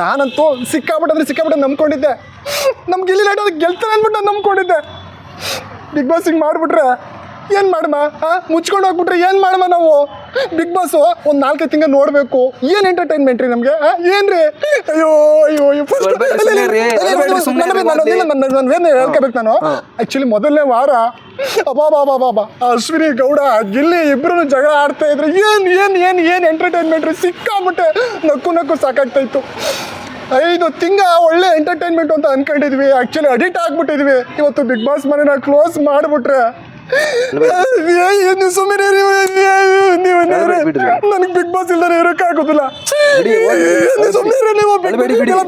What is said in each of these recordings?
ನಾನಂತೂ ಸಿಕ್ಕಾಬಿಟ್ಟೆ ಅಂದ್ರೆ ಸಿಕ್ಕಾಬಿಟ್ಟೆ ನಂಬ್ಕೊಂಡಿದ್ದೆ. ನಮ್ಗೆ ಇಲ್ಲಿ ಲೈಟ್ ಗೆಲ್ತಾನೆ ಅಂದ್ಬಿಟ್ಟು ನಾನು ನಂಬ್ಕೊಂಡಿದ್ದೆ. ಬಿಗ್ ಬಾಸ್ ಹಿಂಗೆ ಮಾಡಿಬಿಟ್ರೆ ಏನು ಮಾಡಮ್ಮ ಹಾಂ ಮುಚ್ಕೊಂಡು ಹೋಗ್ಬಿಟ್ರೆ ಏನು ಮಾಡಮ್ಮ ನಾವು? ಬಿಗ್ ಬಾಸ್ ಒಂದು ನಾಲ್ಕೈದು ತಿಂಗಳು ನೋಡಬೇಕು. ಏನು ಎಂಟರ್ಟೈನ್ಮೆಂಟ್ ರೀ ನಮಗೆ ಏನ್ರಿ? ರೀ ಅಯ್ಯೋ ಅಯ್ಯೋ ಏನು ಹೇಳ್ಕೋಬೇಕು ನಾನು. ಆ್ಯಕ್ಚುಲಿ ಮೊದಲನೇ ವಾರ ಅಬಾ ಬಾಬಾ ಬಾಬಾ ಅಶ್ವಿನಿ ಗೌಡ ಗಿಲ್ಲಿ ಇಬ್ರು ಜಗಳ ಆಡ್ತಾ ಇದ್ರು. ಏನು ಏನು ಏನು ಏನು ಎಂಟರ್ಟೈನ್ಮೆಂಟ್ ರೀ? ಸಿಕ್ಕಾಬಿಟ್ಟೆ ನಕ್ಕು ನಕ್ಕು ಸಾಕಾಗ್ತಾ ಇತ್ತು. ಐದು ತಿಂಗ ಒಳ್ಳೆ ಎಂಟರ್ಟೈನ್ಮೆಂಟ್ ಅಂತ ಅನ್ಕೊಂಡಿದ್ವಿ. ಆ್ಯಕ್ಚುಲಿ ಅಡಿಟ್ ಆಗ್ಬಿಟ್ಟಿದ್ವಿ. ಇವತ್ತು ಬಿಗ್ ಬಾಸ್ ಮನೆನ ಕ್ಲೋಸ್ ಮಾಡಿಬಿಟ್ರೆ. ನೀವು ಸುಮ್ಮನೆ ನೀವು. ನನಗೆ ಬಿಗ್ ಬಾಸ್ ಇಲ್ಲದೆ ಇರೋಕೆ ಹೋಗ್ಲಿ. ಸುಮ್ಮನೆ ನೀವು.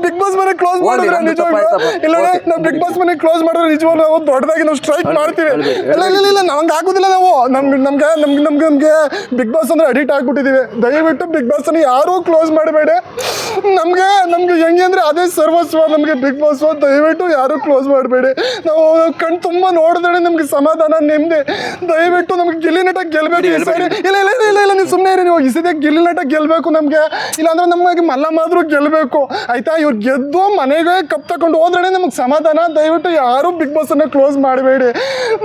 ಬಿಗ್ ಬಾಸ್ ಮನೆ ಕ್ಲೋಸ್ ಮಾಡಿದ್ರೆ ತಪ್ಪಾಯ್ತಪ್ಪ. ಇಲ್ಲ ನಾವು ಬಿಗ್. ಬಾಸ್ ಮನೆ ಕ್ಲೋಸ್ ಮಾಡಿದ್ರೆ ನಿಜವಾಗ್ಲೂ ನಾವು ದೊಡ್ಡದಾಗಿ ನಾವು ಸ್ಟ್ರೈಕ್ ಮಾಡ್ತೀವಿ. ಇಲ್ಲ ಇಲ್ಲ ಇಲ್ಲ ನಮ್ಗೆ ಆಗೋದಿಲ್ಲ ನಾವು. ನಮ್ಗೆ ನಮ್ಗೆ ನಮ್ಗೆ ನಮ್ಗೆ ನಮಗೆ ಬಿಗ್ ಬಾಸ್ ಅಂದ್ರೆ ಅಡಿಕ್ಟ್ ಆಗಿಬಿಟ್ಟಿದ್ದೀವಿ ದಯವಿಟ್ಟು ಬಿಗ್ ಬಾಸ್ ಅನ್ನು ಯಾರೂ ಕ್ಲೋಸ್ ಮಾಡಬೇಡ. ನಮಗೆ ನಮ್ಗೆ ಹೆಂಗೆ ಅಂದ್ರೆ ಅದೇ ಸರ್ವಸ್ವ ನಮಗೆ ಬಿಗ್ ಬಾಸ್ ದಯವಿಟ್ಟು ಯಾರೂ ಕ್ಲೋಸ್ ಮಾಡಬೇಡಿ. ನಾವು ಕಣ್ ತುಂಬ ನೋಡಿದ್ರೆ ನಮ್ಗೆ ಸಮಾಧಾನ ನೆಮ್ಮದಿ ದಯವಿಟ್ಟು ನಮ್ಗೆ ಗಿಲ್ಲಿ ನಟ ಗೆಲ್ಬೇಕು ಇಲ್ಲ ಇಲ್ಲ ಇಲ್ಲ ಇಲ್ಲ ಇಲ್ಲ, ನೀವು ಸುಮ್ಮನೆ ಇರಿ, ನೀವು ಸತಿ ಗಿಲ್ಲಿ ನಟ ಗೆಲ್ಬೇಕು ನಮಗೆ. ಇಲ್ಲಾಂದ್ರೆ ನಮಗೆ ಮಲ್ಲಮಾದ್ರೂ ಗೆಲ್ಬೇಕು. ಆಯ್ತಾ, ಇವ್ರು ಗೆದ್ದು ಮನೆಗೆ ಕಪ್ ತಗೊಂಡು ಹೋದ್ರೆ ನಮಗೆ ಸಮಾಧಾನ. ದಯವಿಟ್ಟು ಯಾರು ಬಿಗ್ ಬಾಸ್ ಅನ್ನ ಕ್ಲೋಸ್ ಮಾಡಬೇಡಿ.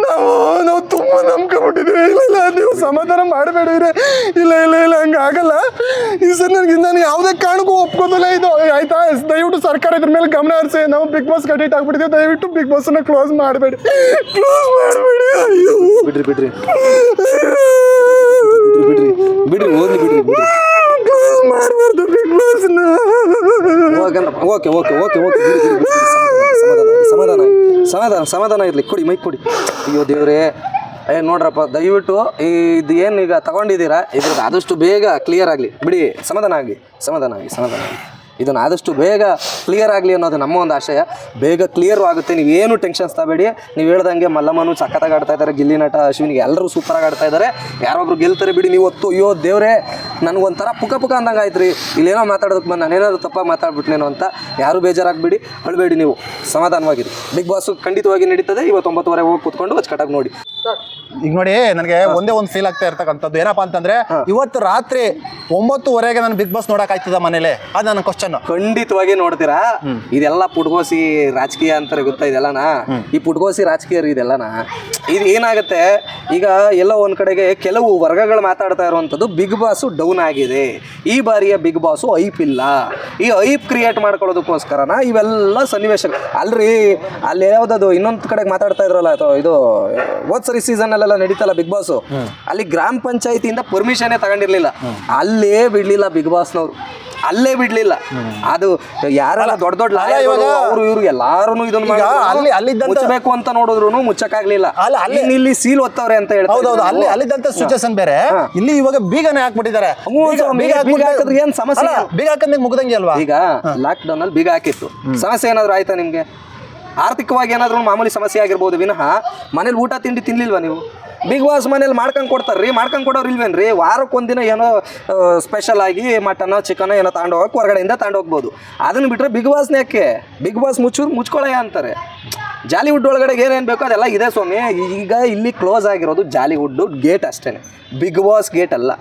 ನಾವು ನಾವು ತುಂಬಾ ನಂಬ್ಕೊಂಡ್ಬಿಟ್ಟಿದ್ವಿ. ಇಲ್ಲ ಇಲ್ಲ, ನೀವು ಸಮಾಧಾನ ಮಾಡಬೇಡಿ ಇಲ್ಲ ಇಲ್ಲ ಇಲ್ಲ, ಹಂಗೆ ಆಗಲ್ಲ. ಈ ಸರ್ ನನಗೆ ನಾನು ಯಾವುದೇ ಕಾರಣಕ್ಕೂ ಒಪ್ಕೋದಿಲ್ಲ ಇದು. ಆಯ್ತಾ ದಯವಿಟ್ಟು ಸರ್ಕಾರ ಇದ್ರ ಮೇಲೆ ಗಮನ ಹರಿಸಿ. ನಾವು ಬಿಗ್ ಬಾಸ್ ಕಡಿಟ್ ಆಗ್ಬಿಟ್ಟಿದ್ದೀವಿ ದಯವಿಟ್ಟು ಬಿಗ್ ಬಾಸ್ ಅನ್ನ ಕ್ಲೋಸ್ ಮಾಡಬೇಡಿ. ಕ್ಲೋಸ್ ಮಾಡಬೇಡಿ. ಅಯ್ಯೋ. ಬಿಡ್ರಿ ಬಿಡ್ರಿ. ಬಿಡ್ರಿ ಬಿಡ್ರಿ ಓದ್ಲಿ ಬಿಡ್ರಿ ಮಾಡಬಾರ್ದು Bigg okay okay okay okay. ಸಮಾಧಾನ ಸಮಾಧಾನ. ಸಮಾಧಾನ ಇರಲಿ. ಕೊಡಿ ಮೈಕ್ ಕೊಡಿ. ಅಯ್ಯೋ ದೇವ್ರೇ. ಏ ನೋಡ್ರಪ್ಪ ದಯವಿಟ್ಟು ಇದು ಏನು ಈಗ ತಗೊಂಡಿದ್ದೀರಾ? ಇದ್ರದ್ದು ಆದಷ್ಟು ಬೇಗ ಕ್ಲಿಯರ್ ಆಗಲಿ. ಬಿಡಿ ಸಮಾಧಾನ ಆಗಲಿ ಸಮಾಧಾನ ಆಗಿ ಸಮಾಧಾನ ಆಗಿ ಇದನ್ನು ಆದಷ್ಟು ಬೇಗ ಕ್ಲಿಯರ್ ಆಗಲಿ ಅನ್ನೋದು ನಮ್ಮ ಒಂದು ಆಶಯ. ಬೇಗ ಕ್ಲಿಯರ್ ಆಗುತ್ತೆ ನೀವೇನು ಟೆನ್ಷನ್ಸ್ ತಗೋಬೇಡಿ. ನೀವು ಹೇಳ್ದಂಗೆ ಮಲ್ಲಮ್ಮನು ಸಖತ್ತಾಗಿ ಆಡ್ತಾ ಇದ್ದಾರೆ ಗಿಲ್ಲಿ ನಟ ಅಶ್ವಿನಿಗೆ ಎಲ್ಲರೂ ಸೂಪರಾಗಿ ಆಡ್ತಾ ಇದ್ದಾರೆ ಯಾರೊಬ್ರು ಗೆಲ್ತಾರೆ ಬಿಡಿ, ನೀವು ಹೊತ್ತು ಅಯ್ಯೋ ದೇವ್ರೇ ನನಗೊಂಥರ ಪುಕ ಪುಕ ಅಂದಂಗೆ ಆಯ್ತು ರೀ ಇಲ್ಲೇನೋ ಮಾತಾಡೋದಕ್ಕೆ ಬಂದು ನಾನೇನಾದ್ರು ತಪ್ಪಾಗಿ ಮಾತಾಡ್ಬಿಟ್ನೇನೋ ಅಂತ ಯಾರು ಬೇಜಾರಾಗಬೇಡಿ ಅಳಬೇಡಿ ನೀವು. ಸಮಾಧಾನವಾಗಿರಿ. ಬಿಗ್ ಬಾಸ್ ಖಂಡಿತವಾಗಿ ನಡೀತದೆ ಇವತ್ತು ಒಂಬತ್ತುವರೆ ಹೋಗಿ ಕೂತ್ಕೊಂಡು ಅಚ್ಚುಕಟ್ಟಾಗಿ ನೋಡಿ. ಈಗ ನೋಡಿ ನನಗೆ ಒಂದೇ ಒಂದು ಫೀಲ್ ಆಗ್ತಾ ಇರ್ತಕ್ಕಂಥದ್ದು. ಏನಪ್ಪಾ ಅಂತಂದ್ರೆ ಇವತ್ತು ರಾತ್ರಿ ಒಂಬತ್ತುವರೆಗೆ ನಾನು ಬಿಗ್ ಬಾಸ್ ನೋಡಕ್ ಆಯ್ತದ ಮನೇಲೆ. ಅದು ನನ್ನ ಕ್ವಶನ್ ಖಂಡಿತವಾಗಿ ನೋಡ್ತೀರಾ? ಇದೆಲ್ಲ ಪುಟ್ಗೋಸಿ ರಾಜಕೀಯ ಅಂತಾರೆ ಗೊತ್ತಾ ಇದೆಲ್ಲನಾ? ಈ ಪುಟ್ಗೋಸಿ ರಾಜಕೀಯರು ಇದೆಲ್ಲನಾ? ಇದು ಏನಾಗುತ್ತೆ? ಈಗ ಎಲ್ಲೋ ಒಂದು ಕಡೆಗೆ ಕೆಲವು ವರ್ಗಗಳು ಮಾತಾಡ್ತಾ ಇರುವಂಥದ್ದು ಬಿಗ್ ಬಾಸು ಡೌನ್ ಆಗಿದೆ. ಈ ಬಾರಿಯ ಬಿಗ್ ಬಾಸು ಐಪ್ ಇಲ್ಲ. ಈ ಐಪ್ ಕ್ರಿಯೇಟ್ ಮಾಡ್ಕೊಳ್ಳೋದಕ್ಕೋಸ್ಕರನ ಇವೆಲ್ಲ ಸನ್ನಿವೇಶ ಅಲ್ರಿ ಅಲ್ಲಿ ಯಾವುದದು ಇನ್ನೊಂದು ಕಡೆಗೆ ಮಾತಾಡ್ತಾ ಇದ್ರಲ್ಲ ಅಥವಾ ಇದು ಹೋದ್ ಸರಿ ಸೀಸನ್ ಅಲ್ಲೆಲ್ಲ ನಡೀತಲ್ಲ ಬಿಗ್ ಬಾಸು? ಅಲ್ಲಿ ಗ್ರಾಮ ಪಂಚಾಯತಿಯಿಂದ ಪರ್ಮಿಷನೇ ತಗೊಂಡಿರಲಿಲ್ಲ. ಅಲ್ಲೇ ಬಿಡಲಿಲ್ಲ ಬಿಗ್ ಬಾಸ್ನವ್ರು. ಅಲ್ಲೇ ಬಿಡ್ಲಿಲ್ಲ. ಅದು ಯಾರೆಲ್ಲ ದೊಡ್ಡ ದೊಡ್ಡ ಇವಾಗ- ಅವರು ಇವ್ರು ಎಲ್ಲಾರು ಇದನ್ನ ಅಲ್ಲಿ- ಅಲ್ಲಿದ್ದಂತ- ಮುಚ್ಚಬೇಕು ಅಂತ ನೋಡಿದ್ರು ಮುಚ್ಚಕ್ಕಾಗ್ಲಿಲ್ಲ. ಅಲ್ಲ, ಅಲ್ಲಿ- ಇಲ್ಲಿ ಸೀಲ್ ಒತ್ತವ್ರೆ ಅಂತ ಹೇಳಿ ಹೌದೌದು ಅಲ್ಲಿ ಅಲ್ಲಿದ್ದಂತ ಸಿಚುವೇಶನ್ ಬೇರೆ. ಇಲ್ಲಿ ಇವಾಗ ಬೀಗನೇ ಹಾಕ್ಬಿಟ್ಟಿದ್ದಾರೆ. ಬೀಗ ಹಾಕಿದ್ರೆ ಏನ್ ಸಮಸ್ಯೆ. ಬೀಗ ಹಾಕಂದ್ರೆ ಮುಗ್ದಂಗೆ ಅಲ್ವಾ? ಈಗ ಲಾಕ್ ಡೌನ್ ಅಲ್ಲಿ ಬೀಗ ಹಾಕಿತ್ತು. ಸಮಸ್ಯೆ ಏನಾದ್ರು ಆಯ್ತಾ ನಿಮ್ಗೆ? ಆರ್ಥಿಕವಾಗಿ ಏನಾದ್ರು ಮಾಮೂಲಿ ಸಮಸ್ಯೆ ಆಗಿರ್ಬೋದು ವಿನಃ ಮನೇಲಿ ಊಟ ತಿಂಡಿ ತಿನ್ಲಿಲ್ವಾ ನೀವು? ಬಿಗ್ ಬಾಸ್ ಮನೇಲಿ ಮಾಡ್ಕೊಂಡು ಕೊಡ್ತಾರ್ರಿ ಮಾಡ್ಕೊಂಡು ಕೊಡೋರು ಇಲ್ವೇನ್ರಿ? ವಾರಕ್ಕೊಂದಿನ ಏನೋ ಸ್ಪೆಷಲ್ ಆಗಿ ಮಟನ್ ಚಿಕನ್ ಏನೋ ತಗೊಂಡು ಹೋಗಕ್ಕೆ ಹೊರಗಡೆಯಿಂದ ತಗೊಂಡು ಹೋಗ್ಬೋದು. ಅದನ್ನ ಬಿಟ್ಟರೆ ಬಿಗ್ ಬಾಸ್ ಯಾಕೆ? ಬಿಗ್ ಬಾಸ್ ಮುಚ್ಚು ಮುಚ್ಕೊಳ್ಳಯ್ಯ ಅಂತಾರೆ. ಜಾಲಿವುಡ್ ಒಳಗಡೆ ಏನೇನು ಬೇಕೋ ಅದೆಲ್ಲ ಇದೆ ಸ್ವಾಮಿ. ಈಗ ಇಲ್ಲಿ ಕ್ಲೋಸ್ ಆಗಿರೋದು ಜಾಲಿವುಡ್ ಗೇಟ್ ಅಷ್ಟೇ ಬಿಗ್ ಬಾಸ್ ಗೇಟ್ ಅಲ್ಲ.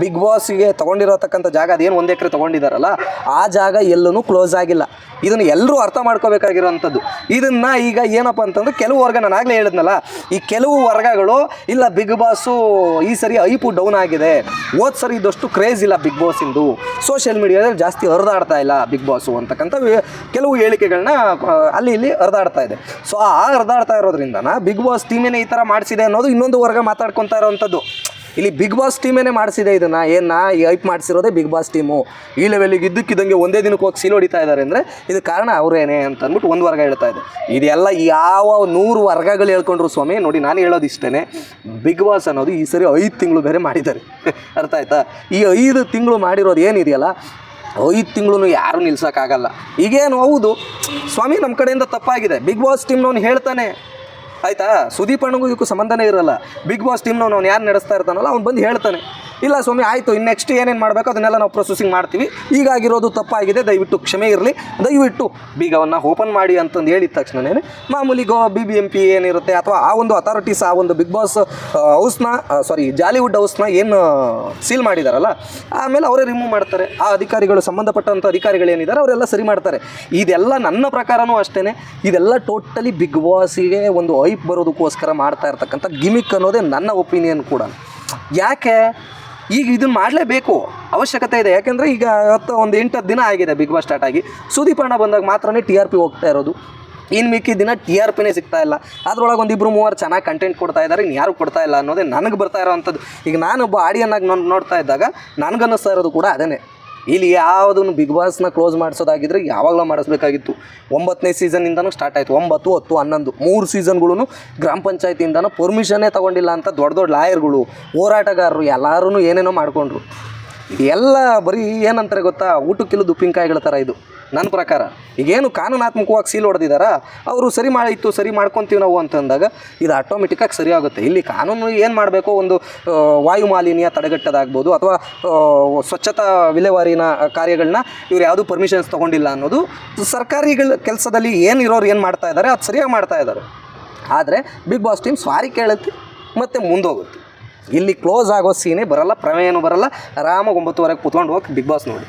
ಬಿಗ್ ಬಾಸ್ಗೆ ತೊಗೊಂಡಿರತಕ್ಕಂಥ ಜಾಗ ಅದೇನು ಒಂದು ಎಕರೆ ತೊಗೊಂಡಿದ್ದಾರಲ್ಲ ಆ ಜಾಗ ಎಲ್ಲೂ ಕ್ಲೋಸ್ ಆಗಿಲ್ಲ. ಇದನ್ನು ಎಲ್ಲರೂ ಅರ್ಥ ಮಾಡ್ಕೋಬೇಕಾಗಿರೋವಂಥದ್ದು ಇದನ್ನು ಈಗ ಏನಪ್ಪ ಅಂತಂದ್ರೆ ಕೆಲವು ವರ್ಗ ನಾನು ಆಗಲೇ ಹೇಳಿದ್ನಲ್ಲ, ಈ ಕೆಲವು ವರ್ಗಗಳು ಇಲ್ಲ ಬಿಗ್ ಬಾಸು ಈ ಸರಿ ಐಪು ಡೌನ್ ಆಗಿದೆ. ಹೋದ್ ಸರಿ ಇದಷ್ಟು ಕ್ರೇಜ್ ಇಲ್ಲ ಬಿಗ್ ಬಾಸಿಂದು ಸೋಷಿಯಲ್ ಮೀಡಿಯಾದಲ್ಲಿ ಜಾಸ್ತಿ ಹರಿದಾಡ್ತಾ ಇಲ್ಲ ಬಿಗ್ ಬಾಸು ಅಂತಕ್ಕಂಥ ಕೆಲವು ಹೇಳಿಕೆಗಳನ್ನ ಅಲ್ಲಿ ಇಲ್ಲಿ ಹರಿದಾಡ್ತಾ ಇದೆ. ಸೊ ಆ ಹರಿದಾಡ್ತಾ ಇರೋದ್ರಿಂದ ಬಿಗ್ ಬಾಸ್ ಟೀಮೇನೆ ಈ ಥರ ಮಾಡಿಸಿದೆ ಅನ್ನೋದು ಇನ್ನೊಂದು ವರ್ಗ ಮಾತಾಡ್ಕೊತಾ ಇರೋವಂಥದ್ದು ಇಲ್ಲಿ ಬಿಗ್ ಬಾಸ್ ಟೀಮೇನೆ ಮಾಡಿಸಿದೆ ಇದನ್ನು ಏನ ಈ ಐಪ್ ಮಾಡಿಸಿರೋದೇ ಬಿಗ್ ಬಾಸ್ ಟೀಮು ಈ ಲೆವೆಲಿಗೆ ಇದ್ದಕ್ಕಿದ್ದಂಗೆ ಒಂದೇ ದಿನಕ್ಕೆ ಹೋಗಿ ಸೀಲ್ ಹೊಡಿತಾ ಇದ್ದಾರೆ ಅಂದರೆ ಇದು ಕಾರಣ ಅವರೇನೆ ಅಂತ ಅಂದ್ಬಿಟ್ಟು ಒಂದು ವರ್ಗ ಹೇಳ್ತಾ ಇದೆ ಇದೆಲ್ಲ ಯಾವ ನೂರು ವರ್ಗಗಳು ಹೇಳ್ಕೊಂಡ್ರು ಸ್ವಾಮಿ, ನೋಡಿ ನಾನು ಹೇಳೋದು ಇಷ್ಟೇ ಬಿಗ್ ಬಾಸ್ ಅನ್ನೋದು ಈ ಸರಿ ಐದು ತಿಂಗಳು ಬೇರೆ ಮಾಡಿದ್ದಾರೆ. ಅರ್ಥ ಆಯ್ತಾ? ಈ ಐದು ತಿಂಗಳು ಮಾಡಿರೋದು ಏನಿದೆಯಲ್ಲ, ಐದು ತಿಂಗಳು ಯಾರು ನಿಲ್ಸೋಕ್ಕಾಗಲ್ಲ. ಈಗೇನು ಹೌದು, ಸ್ವಾಮಿ ನಮ್ಮ ಕಡೆಯಿಂದ ತಪ್ಪಾಗಿದೆ. ಬಿಗ್ ಬಾಸ್ ಟೀಮ್ನವ್ನು ಹೇಳ್ತಾನೆ ಆಯ್ತಾ? ಸುದೀಪ್ ಅಣ್ಣಗೂ ಇದಕ್ಕೂ ಸಂಬಂಧನೇ ಇರಲ್ಲ. ಬಿಗ್ ಬಾಸ್ ಟೀಮ್ನವ್ನು ಅವ್ನು ಯಾರು ನಡೆಸ್ತಾ ಇರ್ತಾನಲ್ಲ ಅವ್ನು ಬಂದು ಹೇಳ್ತಾನೆ. ಇಲ್ಲ ಸ್ವಾಮಿ, ಆಯಿತು ಇನ್ನು ನೆಕ್ಸ್ಟ್ ಏನೇನು ಮಾಡಬೇಕು ಅದನ್ನೆಲ್ಲ ನಾವು ಪ್ರೊಸೆಸಿಂಗ್ ಮಾಡ್ತೀವಿ. ಈಗಾಗಿರೋದು ತಪ್ಪಾಗಿದೆ, ದಯವಿಟ್ಟು ಕ್ಷಮೆ ಇರಲಿ. ದಯವಿಟ್ಟು ಬೀಗವನ್ನು ಓಪನ್ ಮಾಡಿ ಅಂತಂದು ಹೇಳಿದ ತಕ್ಷಣನೇ ಮಾಮೂಲಿ ಗೋ ಬಿ ಬಿ ಎಂ ಪಿ ಏನಿರುತ್ತೆ ಅಥವಾ ಆ ಒಂದು ಅಥಾರಿಟೀಸ್ ಆ ಒಂದು ಬಿಗ್ ಬಾಸ್ ಹೌಸ್ನ ಸಾರಿ ಜಾಲಿವುಡ್ ಹೌಸ್ನ ಏನು ಸೀಲ್ ಮಾಡಿದಾರಲ್ಲ, ಆಮೇಲೆ ಅವರೇ ರಿಮೂವ್ ಮಾಡ್ತಾರೆ. ಆ ಅಧಿಕಾರಿಗಳು ಸಂಬಂಧಪಟ್ಟಂಥ ಅಧಿಕಾರಿಗಳು ಏನಿದ್ದಾರೆ ಅವರೆಲ್ಲ ಸರಿ ಮಾಡ್ತಾರೆ. ಇದೆಲ್ಲ ನನ್ನ ಪ್ರಕಾರನೂ ಅಷ್ಟೇ ಇದೆಲ್ಲ ಟೋಟಲಿ ಬಿಗ್ ಬಾಸಿಗೆ ಒಂದು ಐಪ್ ಬರೋದಕ್ಕೋಸ್ಕರ ಮಾಡ್ತಾ ಇರ್ತಕ್ಕಂಥ ಗಿಮಿಕ್ ಅನ್ನೋದೇ ನನ್ನ ಒಪಿನಿಯನ್ ಕೂಡ. ಯಾಕೆ? ಈಗ ಇದನ್ನು ಮಾಡಲೇಬೇಕು ಅವಶ್ಯಕತೆ ಇದೆ. ಯಾಕೆಂದರೆ ಈಗ ಹತ್ತು, ಒಂದು ಎಂಟು ದಿನ ಆಗಿದೆ ಬಿಗ್ ಬಾಸ್ ಸ್ಟಾರ್ಟ್ ಆಗಿ. ಸುದೀಪ್ ಬಂದಾಗ ಮಾತ್ರನೇ ಟಿ ಆರ್ ಪಿ ಹೋಗ್ತಾ ಇರೋದು. ಇನ್ನು ಮಿಕ್ಕಿದ ದಿನ ಟಿ ಆರ್ ಪಿನೇ ಸಿಗ್ತಾ ಇಲ್ಲ. ಅದರೊಳಗೆ ಒಂದು ಇಬ್ಬರು ಮೂವರು ಚೆನ್ನಾಗಿ ಕಂಟೆಂಟ್ ಕೊಡ್ತಾ ಇದ್ದಾರೆ ಇನ್ನು ಯಾರು ಕೊಡ್ತಾ ಇಲ್ಲ ಅನ್ನೋದೇ ನನಗೆ ಬರ್ತಾ ಇರೋವಂಥದ್ದು. ಈಗ ನಾನೊಬ್ಬ ಆಡಿಯನ್ನಾಗಿ ನಾನು ನೋಡ್ತಾ ಇದ್ದಾಗ ನನಗನ್ನಿಸ್ತಾ ಇರೋದು ಕೂಡ ಅದೇ ಇಲ್ಲಿ ಯಾವುದನ್ನು ಬಿಗ್ ಬಾಸ್ನ ಕ್ಲೋಸ್ ಮಾಡಿಸೋದಾಗಿದ್ದರೆ ಯಾವಾಗಲೂ ಮಾಡಿಸ್ಬೇಕಾಗಿತ್ತು. ಒಂಬತ್ತನೇ ಸೀಸನ್ನಿಂದನೂ ಸ್ಟಾರ್ಟ್ ಆಯಿತು. ಒಂಬತ್ತು, ಹತ್ತು, ಹನ್ನೊಂದು. ಮೂರು ಸೀಸನ್ಗಳೂ ಗ್ರಾಮ ಪಂಚಾಯತಿಯಿಂದನೂ ಪರ್ಮಿಷನ್ನೇ ತೊಗೊಂಡಿಲ್ಲ ಅಂತ ದೊಡ್ಡ ದೊಡ್ಡ ಲಾಯರ್ಗಳು, ಹೋರಾಟಗಾರರು ಎಲ್ಲರೂ ಏನೇನೋ ಮಾಡಿಕೊಂಡ್ರು. ಎಲ್ಲ ಬರೀ ಏನಂತಾರೆ ಗೊತ್ತಾ? ಊಟಕ್ಕಿಲ್ಲದ ಉಪ್ಪಿನಕಾಯಿಗಳ ಥರ ಇದು. ನನ್ನ ಪ್ರಕಾರ, ಈಗೇನು ಕಾನೂನಾತ್ಮಕವಾಗಿ ಸೀಲ್ ಹೊಡೆದಿದಾರ? ಅವರು ಸರಿ ಮಾಡಿತ್ತು ಸರಿ ಮಾಡ್ಕೊತೀವಿ ನಾವು ಅಂತಂದಾಗ ಇದು ಆಟೋಮೆಟಿಕ್ಕಾಗಿ ಸರಿ ಆಗುತ್ತೆ. ಇಲ್ಲಿ ಕಾನೂನು ಏನು ಮಾಡಬೇಕು ಒಂದು ವಾಯು ಮಾಲಿನ್ಯ ತಡೆಗಟ್ಟೋದಾಗ್ಬೋದು ಅಥವಾ ಸ್ವಚ್ಛತಾ ವಿಲೇವಾರಿನ ಕಾರ್ಯಗಳನ್ನ ಇವ್ರು ಯಾವುದೂ ಪರ್ಮಿಷನ್ಸ್ ತೊಗೊಂಡಿಲ್ಲ ಅನ್ನೋದು ಸರ್ಕಾರಿಗಳ ಕೆಲಸದಲ್ಲಿ ಏನು ಇರೋರು ಏನು ಮಾಡ್ತಾ ಇದ್ದಾರೆ ಅದು ಸರಿಯಾಗಿ ಮಾಡ್ತಾ ಇದ್ದಾರೆ ಆದರೆ ಬಿಗ್ ಬಾಸ್ ಟೀಮ್ ಸಾರಿ ಕೇಳುತ್ತೆ, ಮತ್ತು ಮುಂದೋಗುತ್ತೆ. ಇಲ್ಲಿ ಕ್ಲೋಸ್ ಆಗೋ ಸೀನೇ ಬರಲ್ಲ, ಪ್ರಮೇಯನೂ ಬರಲ್ಲ. ಆರಾಮಾಗಿ ಒಂಬತ್ತುವರೆಗೆ ಕುತ್ಕೊಂಡು ಹೋಗಿ ಬಿಗ್ ಬಾಸ್ ನೋಡಿ.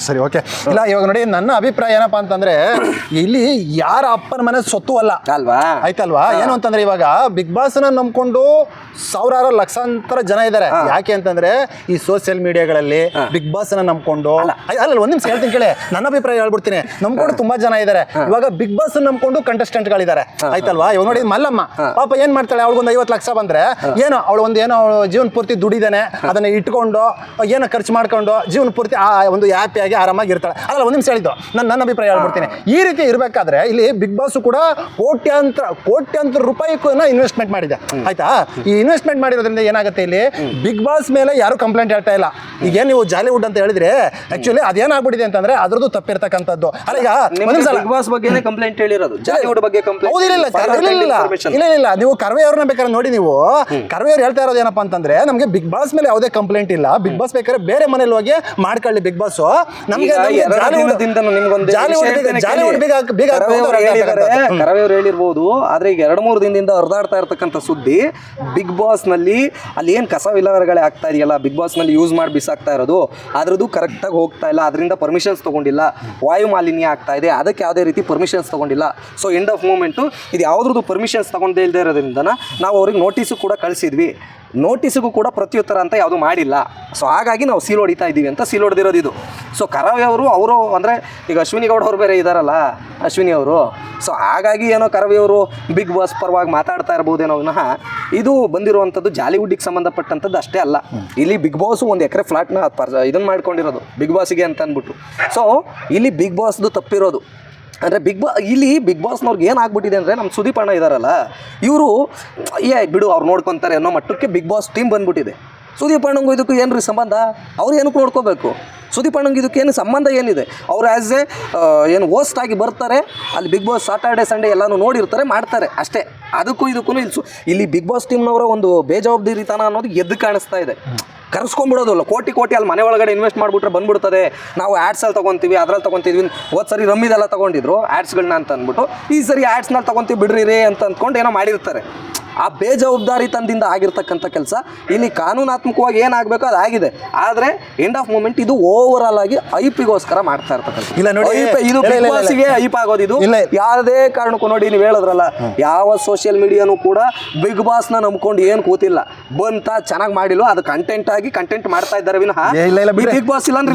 ಸರಿ ಓಕೆ ಇಲ್ಲ ಇವಾಗ ನೋಡಿ ನನ್ನ ಅಭಿಪ್ರಾಯ ಏನಪ್ಪಾ ಅಂತಂದ್ರೆ ಇಲ್ಲಿ ಯಾರ ಅಪ್ಪನ ಮನೆ ಸೊತ್ತು ಅಲ್ಲ. ಅಲ್ವಾ? ಆಯ್ತಲ್ವಾ? ಏನು ಅಂತಂದ್ರೆ ಇವಾಗ ಬಿಗ್ ಬಾಸ್ನ ನಂಬ್ಕೊಂಡು ಸಾವಿರಾರು ಲಕ್ಷಾಂತರ ಜನ ಇದ್ದಾರೆ ಯಾಕೆ ಅಂತಂದ್ರೆ ಈ ಸೋಷಿಯಲ್ ಮೀಡಿಯಾಗಳಲ್ಲಿ ಬಿಗ್ ಬಾಸ್ನ ನಂಬ್ಕೊಂಡು ಅಯ್- ಅಲ್ಲ ಒಂದ್ ನಿಮಿಷ ಹೇಳ್ತೀನಿ ಕೇಳಿ. ನನ್ನ ಅಭಿಪ್ರಾಯ ಹೇಳ್ಬಿಡ್ತೀನಿ. ನಂಬ್ಕೊಂಡು ತುಂಬಾ ಜನ ಇದ್ದಾರೆ ಇವಾಗ ಬಿಗ್ ಬಾಸ್ ನಂಬ್ಕೊಂಡು ಕಂಟೆಸ್ಟೆಂಟ್ ಗಳಿದ್ದಾರೆ ಆಯ್ತಲ್ವಾ? ಇವಾಗ ನೋಡಿ ಮಲ್ಲಮ್ಮ ಪಾಪ ಏನ್ ಮಾಡ್ತಾಳೆ? ಅವಳಗೊಂದು ಐವತ್ತು ಲಕ್ಷ ಬಂದ್ರೆ ಏನೋ ಅವಳು ಒಂದು ಏನೋ ಅವಳು ಜೀವನ ಪೂರ್ತಿ ದುಡಿದಾನೆ. ಅದನ್ನ ಇಟ್ಕೊಂಡು ಏನೋ ಖರ್ಚು ಮಾಡ್ಕೊಂಡು ಜೀವನ ಪೂರ್ತಿ ಒಂದು ಹ್ಯಾಪಿಯಾಗಿ ಆರಾಮಾಗಿ ಇರ್ತಾಳೆ. ಅದಲ್ಲ ಒಂದು ನಿಮಿಷ ಹೇಳಿದ್ದು. ನಾನು ನನ್ನ ಅಭಿಪ್ರಾಯ ಹೇಳ್ಬಿಡ್ತೀನಿ. ಈ ರೀತಿ ಇರಬೇಕಾದ್ರೆ ಇಲ್ಲಿ ಬಿಗ್ ಬಾಸ್ ಕೂಡ ಕೋಟ್ಯಾಂತರ ಕೋಟ್ಯಾಂತರ ರೂಪಾಯಿ ಇನ್ವೆಸ್ಟ್ಮೆಂಟ್ ಮಾಡಿದೆ. ಆಯ್ತಾ? ಈ ಇನ್ವೆಸ್ಟ್ಮೆಂಟ್ ಮಾಡಿರೋದ್ರಿಂದ ಏನಾಗುತ್ತೆ ಇಲ್ಲಿ? ಬಿಗ್ ಬಾಸ್ ಮೇಲೆ ಯಾರು ಕಂಪ್ಲೇಂಟ್ ಹೇಳ್ತಾ ಇಲ್ಲ. ಈಗ ಏನ್ ನೀವು ಜಾಲಿವುಡ್ ಅಂತ ಹೇಳಿದ್ರೆ ಆಕ್ಚುಲಿ ಅದೇನಾಗ್ಬಿಟ್ಟಿದೆ ಅಂತಂದ್ರೆ ಅದ್ರದ್ದು ತಪ್ಪಿರ್ತಕ್ಕಂಥದ್ದು. ಈಗ. ಬಿಗ್ ಬಾಸ್ ಬಗ್ಗೆನೇ ಕಂಪ್ಲೇಂಟ್ ಹೇಳಿರೋದು. ಜಾಲಿವುಡ್ ಬಗ್ಗೆ ಕಂಪ್ಲೇಂಟ್ ಇಲ್ಲ ಇಲ್ಲ ನೀವು ಕರ್ವೆ ಅವ್ರನ್ನ ಬೇಕಾದ್ರೆ ನೋಡಿ ನೀವು. ಕರ್ವೆ ಅವ್ರು ಹೇಳ್ತಾ ಇರೋದು ಏನಪ್ಪಾ ಅಂತಂದ್ರೆ ನಮಗೆ ಬಿಗ್ ಬಾಸ್ ಮೇಲೆ ಯಾವುದೇ ಕಂಪ್ಲೇಂಟ್ ಇಲ್ಲ. ಬಿಗ್ ಬಾಸ್ ಬೇಕಾದ್ರೆ ಬೇರೆ ಮನೇಲಿ ಹೋಗಿ ಮಾಡ್ಕೊಳ್ಳಿ ಬಿಗ್ ಬಾಸ್. ನಮಗೆ ಕರವೇ ಅವ್ರು ಹೇಳಿರ್ಬೋದು. ಆದ್ರೆ ಈಗ ಎರಡು ಮೂರು ದಿನದಿಂದ ಹರಿದಾಡ್ತಾ ಇರತಕ್ಕಂತ ಸುದ್ದಿ ಬಿಗ್ ಬಾಸ್ನಲ್ಲಿ ಅಲ್ಲಿ ಏನ್ ಕಸ ವಿಲೇವಾರಿಗಳೇ ಆಗ್ತಾ ಇದೆಯಲ್ಲ? ಬಿಗ್ ಬಾಸ್ನಲ್ಲಿ ಯೂಸ್ ಮಾಡಿ ಬಿಸಾಕ್ತಾ ಇರೋದು. ಅದ್ರದ್ದು ಕರೆಕ್ಟಾಗಿ ಹೋಗ್ತಾ ಇಲ್ಲ. ಅದರಿಂದ ಪರ್ಮಿಷನ್ಸ್ ತಗೊಂಡಿಲ್ಲ. ವಾಯು ಮಾಲಿನ್ಯ ಆಗ್ತಾ ಇದೆ. ಅದಕ್ಕೆ ಯಾವುದೇ ರೀತಿ ಪರ್ಮಿಷನ್ಸ್ ತಗೊಂಡಿಲ್ಲ. ಸೊ ಎಂಡ್ ಆಫ್ ಮೂಮೆಂಟು ಇದು ಯಾವ್ದ್ರದ್ದು ಪರ್ಮಿಷನ್ಸ್ ತಗೊಂಡೇ ಇಲ್ಲದೆ ಇರೋದ್ರಿಂದ ನಾವು ಅವ್ರಿಗೆ ನೋಟಿಸು ಕೂಡ ಕಳಿಸಿದ್ವಿ. ನೋಟಿಸಿಗೂ ಕೂಡ ಪ್ರತ್ಯುತ್ತರ ಅಂತ ಯಾವುದು ಮಾಡಿಲ್ಲ. ಸೊ ಹಾಗಾಗಿ ನಾವು ಸೀಲ್ ಹೊಡಿತಾ ಇದ್ದೀವಿ ಅಂತ ಸೀಲ್ ಹೊಡೆದಿರೋದು ಇದು. ಸೊ ಕರಾವೆ ಅವರು ಅವರು ಅಂದರೆ ಈಗ ಅಶ್ವಿನಿ ಗೌಡ ಅವರು ಬೇರೆ ಇದ್ದಾರಲ್ಲ ಅಶ್ವಿನಿ ಅವರು. ಸೊ ಹಾಗಾಗಿ ಏನೋ ಕರವಿ ಅವರು ಬಿಗ್ ಬಾಸ್ ಪರವಾಗಿ ಮಾತಾಡ್ತಾ ಇರ್ಬೋದೇನೋ ವಿನಃ ಇದು ಬಂದಿರುವಂಥದ್ದು ಜಾಲಿವುಡ್ಡಿಗೆ ಸಂಬಂಧಪಟ್ಟಂಥದ್ದು ಅಷ್ಟೇ ಅಲ್ಲ. ಇಲ್ಲಿ ಬಿಗ್ ಬಾಸು ಒಂದು ಎಕರೆ ಫ್ಲಾಟ್ನ ಪರ್ ಇದನ್ನು ಮಾಡ್ಕೊಂಡಿರೋದು, ಬಿಗ್ ಬಾಸಿಗೆ ಅಂತ ಅಂದ್ಬಿಟ್ಟು. ಸೊ ಇಲ್ಲಿ ಬಿಗ್ ಬಾಸ್ದು ತಪ್ಪಿರೋದು. ಅಂದರೆ ಬಿಗ್ ಬಾ ಇಲ್ಲಿ ಬಿಗ್ ಬಾಸ್ನವ್ರಿಗೆ ಏನಾಗ್ಬಿಟ್ಟಿದೆ ಅಂದರೆ ನಮ್ಮ ಸುದೀಪ್ ಅಣ್ಣ ಇದ್ದಾರಲ್ಲ ಇವರು, ಏ, ಬಿಡು, ಅವ್ರು ನೋಡ್ಕೊತಾರೆ ಅನ್ನೋ ಮಟ್ಟಕ್ಕೆ ಬಿಗ್ ಬಾಸ್ ಟೀಮ್ ಬಂದ್ಬಿಟ್ಟಿದೆ. ಸುದೀಪ್ ಅಣ್ಣಂಗೂ ಇದಕ್ಕೂ ಏನು ರೀ ಸಂಬಂಧ? ಅವ್ರು ಏನಕ್ಕೆ ನೋಡ್ಕೋಬೇಕು. ಸುದೀಪ್ ಅಣ್ಣಂಗೆ ಇದಕ್ಕೆ ಏನು ಸಂಬಂಧ ಏನಿದೆ? ಅವ್ರು ಆ್ಯಸ್ ಎ ಏನು ಹೋಸ್ಟ್ ಆಗಿ ಬರ್ತಾರೆ, ಅಲ್ಲಿ ಬಿಗ್ ಬಾಸ್ ಸಾಟರ್ಡೆ ಸಂಡೇ ಎಲ್ಲನೂ ನೋಡಿರ್ತಾರೆ, ಮಾಡ್ತಾರೆ ಅಷ್ಟೇ. ಅದಕ್ಕೂ ಇದಕ್ಕೂ ಇಲ್ಲಿ ಇಲ್ಲಿ ಬಿಗ್ ಬಾಸ್ ಟೀಮ್ನವರ ಒಂದು ಬೇಜವಾಬ್ದಾರಿತನ ಅನ್ನೋದು ಎದ್ದು ಕಾಣಿಸ್ತಾ ಇದೆ. ಕರ್ಸ್ಕೊಂಡ್ಬಿಡೋದಲ್ಲ ಕೋಟಿ ಕೋಟಿ ಅಲ್ಲಿ ಮನೆ ಒಳಗಡೆ ಇನ್ವೆಸ್ಟ್ ಮಾಡಿಬಿಟ್ರೆ ಬಂದ್ಬಿಡ್ತದೆ. ನಾವು ಆ್ಯಡ್ಸಲ್ಲಿ ತೊಗೊತೀವಿ, ಅದ್ರಲ್ಲಿ ತೊಗೊತೀವಿ ಹೋದ್ ಸರಿ ರಮ್ಮಿದೆಲ್ಲ ತೊಗೊಂಡಿದ್ರು ಆ್ಯಡ್ಸ್ಗಳನ್ನ ಅಂತ ಅಂದ್ಬಿಟ್ಟು, ಈ ಸರಿ ಆ್ಯಡ್ಸ್ನಲ್ಲಿ ತೊಗೊತೀವಿ ಬಿಡ್ರಿ ರೇ ಅಂತ ಅಂದ್ಕೊಂಡು ಏನೋ ಮಾಡಿರ್ತಾರೆ. ಆ ಬೇಜವಾಬ್ದಾರಿತನದಿಂದ ಆಗಿರ್ತಕ್ಕಂಥ ಕೆಲಸ. ಇಲ್ಲಿ ಕಾನೂನಾತ್ಮಕವಾಗಿ ಏನಾಗಬೇಕು ಅದು ಆಗಿದೆ. ಆದರೆ ಎಂಡ್ ಆಫ್ ಮೂಮೆಂಟ್ ಇದು ಓವರ್ ಆಲ್ ಆಗಿ ಐಪಿಗೋಸ್ಕರ ಮಾಡ್ತಾ ಇರ್ತಕ್ಕಂಥ ಇಲ್ಲ ನೋಡಿ, ಇದು ಬಾಸ್ಗೆ ಐಪ್ ಆಗೋದು ಇದು ಇಲ್ಲ. ಯಾವುದೇ ಕಾರಣಕ್ಕೂ ನೋಡಿ ನೀವು ಹೇಳಿದ್ರಲ್ಲ ಯಾವ ಸೋಷಿಯಲ್ ಮೀಡಿಯಾನು ಕೂಡ ಬಿಗ್ ಬಾಸ್ನ ನಂಬ್ಕೊಂಡು ಏನು ಕೂತಿಲ್ಲ. ಬಂತ ಚೆನ್ನಾಗಿ ಮಾಡಿಲ್ಲ ಅದು ಕಂಟೆಂಟ್ ಆಗಿ ಕಂಟೆಂಟ್ ಮಾಡ್ತಾ ಇದ್ದಾರೆ ವಿನಃ. ಇಲ್ಲ, ಇಲ್ಲ, ಬಿಡ್ರಿ. ಬಿಗ್ ಬಾಸ್ ಇಲ್ಲ ಅಂದ್ರೆ.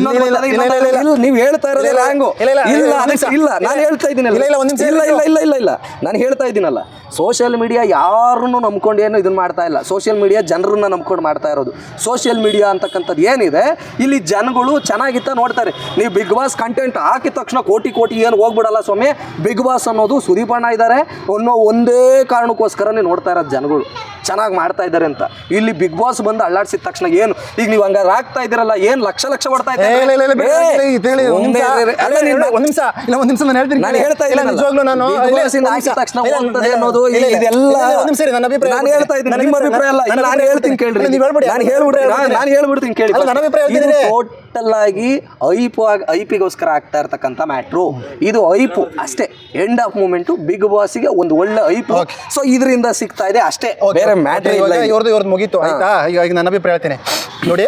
ನೀವು ಹೇಳ್ತಾ ಇರೋದಿಲ್ಲ ಇಲ್ಲ, ಇಲ್ಲ, ಇಲ್ಲ. ನಾನು ಹೇಳ್ತಾ ಇದ್ದೀನಿ ಇಲ್ಲ ಇಲ್ಲ ಇಲ್ಲ ಇಲ್ಲ ಇಲ್ಲ. ನಾನು ಹೇಳ್ತಾ ಇದ್ದೀನಲ್ಲ. ಸೋಷಿಯಲ್ ಮೀಡಿಯಾ ಯಾರನ್ನು ನಂಬ್ಕೊಂಡು ಏನು ಇದನ್ನು ಮಾಡ್ತಾ ಇಲ್ಲ. ಸೋಷಿಯಲ್ ಮೀಡಿಯಾ ಜನರನ್ನ ನಂಬ್ಕೊಂಡು ಮಾಡ್ತಾ ಇರೋದು. ಸೋಷಿಯಲ್ ಮೀಡಿಯಾ ಅಂತಕ್ಕಂಥದ್ದು ಏನಿದೆ, ಇಲ್ಲಿ ಜನಗಳು ಚೆನ್ನಾಗಿತ್ತ ನೋಡ್ತಾರೆ. ನೀವು ಬಿಗ್ ಬಾಸ್ ಕಂಟೆಂಟ್ ಹಾಕಿದ ತಕ್ಷಣ ಕೋಟಿ ಕೋಟಿ ಏನು ಹೋಗ್ಬಿಡಲ್ಲ ಸ್ವಾಮಿ. ಬಿಗ್ ಬಾಸ್ ಅನ್ನೋದು ಸುದೀಪಣ್ಣ ಇದ್ದಾರೆ ಅನ್ನೋ ಒಂದೇ ಕಾರಣಕ್ಕೋಸ್ಕರನೇ ನೋಡ್ತಾ ಇರೋದು ಜನಗಳು. ಚೆನ್ನಾಗಿ ಮಾಡ್ತಾ ಇದ್ದಾರೆ ಅಂತ ಇಲ್ಲಿ ಬಿಗ್ ಬಾಸ್ ಬಂದು ಅಳ್ಳಾಡ್ಸಿದ ತಕ್ಷಣ ಏನು ಈಗ ನೀವು ಹಂಗಾರ ಆಗ್ತಾ ಇದ್ದೀರಲ್ಲ ಏನು ಲಕ್ಷ ಲಕ್ಷ ಹೊಡ್ತಾ ಏ, ಇಲ್ಲ, ಇಲ್ಲ, ಇಲ್ಲ, ಏ, ಇದು ಹೇಳಿ, ಒಂದ್ ನಿಮಿಷ. ಇಲ್ಲ, ಒಂದ್ ನಿಮಿಷ ನಾನು ಹೇಳ್ತೀನಿ ನಾನು. ಹೇಳ್ತಾ ಇಲ್ಲ ನಿಜವಾಗ್ಲೂ ನಾನು ಹಾಕಿದ ತಕ್ಷಣ ಅನ್ನೋದು. ಇದೆಲ್ಲ ನಿಮಿಷ ನನ್ನ ಅಭಿಪ್ರಾಯ ನಾನು ಹೇಳ್ತಾ ಇದ್ದೀನಿ ನಿಮ್ಮ ಅಭಿಪ್ರಾಯ- ಅಲ್ಲ ನಾನು ಹೇಳ್ತೀನಿ ಕೇಳ್ರಿ ನೀವು ಹೇಳ್ಬಿಡಿ. ನಾನು ಹೇಳ್ಬಿಡ್ತೀನಿ ನನ್ನ ನಾನು- ಹೇಳ್ಬಿಡ್ತೀನಿ ಕೇಳಿ ನನ್ನ ಅಭಿಪ್ರಾಯ. ಟೋಟಲ್ ಆಗಿ ಐಪು ಆಗಿ ಐಪಿಗೋಸ್ಕರ ಆಗ್ತಾ ಇರ್ತಕ್ಕಂಥ ಮ್ಯಾಟ್ರು. ಇದು ಐಪು ಅಷ್ಟೇ ಎಂಡ್ ಆಫ್ ಮೂಮೆಂಟು ಬಿಗ್ ಬಾಸ್ಗೆ ಒಂದು ಒಳ್ಳೆ ಐಪು. ಸೊ ಇದರಿಂದ ಸಿಗ್ತಾ ಇದೆ ಅಷ್ಟೇ. ಬೇರೆ ಮ್ಯಾಟ್ರ್ ಇಲ್ಲ. ಇವ್ರದ್ದು ಇವ್ರದ್ದು ಮುಗೀತು ಆಯ್ತಾ? ಈಗ ಈಗ ನನ್ನ ಅಭಿಪ್ರಾಯ ಹೇಳ್ತೀನಿ. ನೋಡಿ.